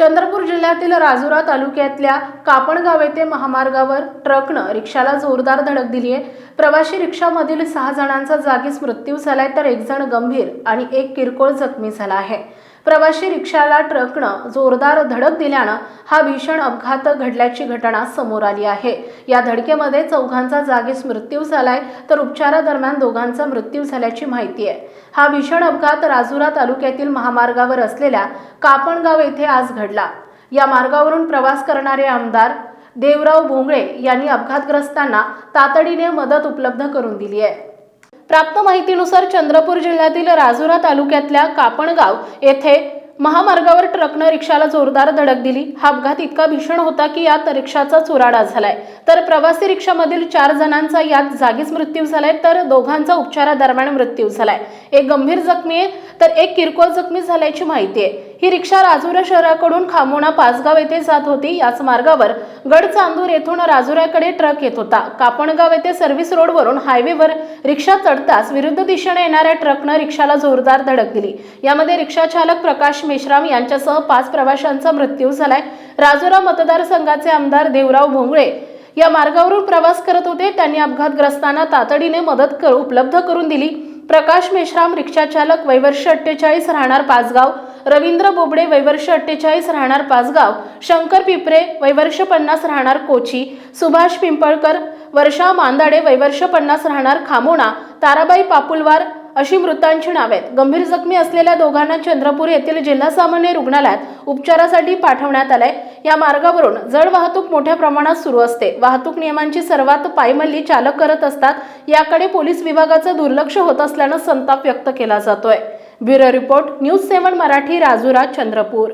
चंद्रपूर जिल्ह्यातील राजुरा तालुक्यातल्या कापणगाव येथे महामार्गावर ट्रकनं रिक्षाला जोरदार धडक दिली आहे प्रवासी रिक्षामधील सहा जणांचा जागीच मृत्यू झालाय तर एक जण गंभीर आणि एक किरकोळ जखमी झाला आहे. प्रवासी रिक्षाला ट्रकनं जोरदार धडक दिल्यानं हा भीषण अपघात घडल्याची घटना समोर आली आहे. या धडकेमध्ये चौघांचा जागीच मृत्यू झालाय तर उपचारादरम्यान दोघांचा मृत्यू झाल्याची माहिती आहे. हा भीषण अपघात राजुरा तालुक्यातील महामार्गावर असलेल्या कापणगाव येथे आज घडला. या मार्गावरून प्रवास करणारे आमदार देवराव भोंगळे यांनी अपघातग्रस्तांना तातडीने मदत उपलब्ध करून दिली आहे. प्राप्त माहितीनुसार चंद्रपूर जिल्ह्यातील राजुरा तालुक्यातल्या कापणगाव येथे महामार्गावर ट्रकनं रिक्षाला जोरदार धडक दिली. हा अपघात इतका भीषण होता की यात रिक्षाचा चुराडा झालाय. तर प्रवासी रिक्षामधील चार जणांचा यात जागीच मृत्यू झालाय तर दोघांचा उपचारादरम्यान मृत्यू झालाय. एक गंभीर जखमी आहे तर एक किरकोळ जखमी झाल्याची माहिती आहे. ही रिक्षा राजुरा शहराकडून खामोणा पाचगाव येथे जात होती. याच मार्गावर गडचांदूर येथून राजुऱ्याकडे ट्रक येत होता. कापणगाव येथे सर्व्हिस रोडवरून हायवेवर रिक्षा चढताच विरुद्ध दिशेने येणाऱ्या ट्रकनं रिक्षाला जोरदार धडक दिली. यामध्ये रिक्षाचालक प्रकाश मेश्राम यांच्यासह पाच प्रवाशांचा मृत्यू झालाय. राजुरा मतदारसंघाचे आमदार देवराव भोंगळे या मार्गावरून प्रवास करत होते. त्यांनी अपघातग्रस्तांना तातडीने मदत कर उपलब्ध करून दिली. प्रकाश मेश्राम रिक्षा चालक वैवर्ष अठ्ठेचाळीस राहणार पाचगाव रवींद्र बोबडे वैवर्ष अठ्ठेचाळीस राहणार पाचगाव शंकर पिपरे वैवर्ष पन्नास राहणार कोची सुभाष पिंपळकर वर्षा मांदाडे वैवर्ष पन्नास राहणार खामोणा ताराबाई पापुलवार अशी मृतांची नावे आहेत गंभीर जखमी असलेल्या दोघांना चंद्रपूर येथील जिल्हा सामान्य रुग्णालयात उपचारासाठी पाठवण्यात आलंय. या मार्गावरून जड वाहतूक मोठ्या प्रमाणात सुरू असते. वाहतूक नियमांची सर्वात पायमल्ली चालक करत असतात. याकडे पोलीस विभागाचं दुर्लक्ष होत असल्यानं संताप व्यक्त केला जातोय. Bureau report news seven Marathi Rajura Chandrapur.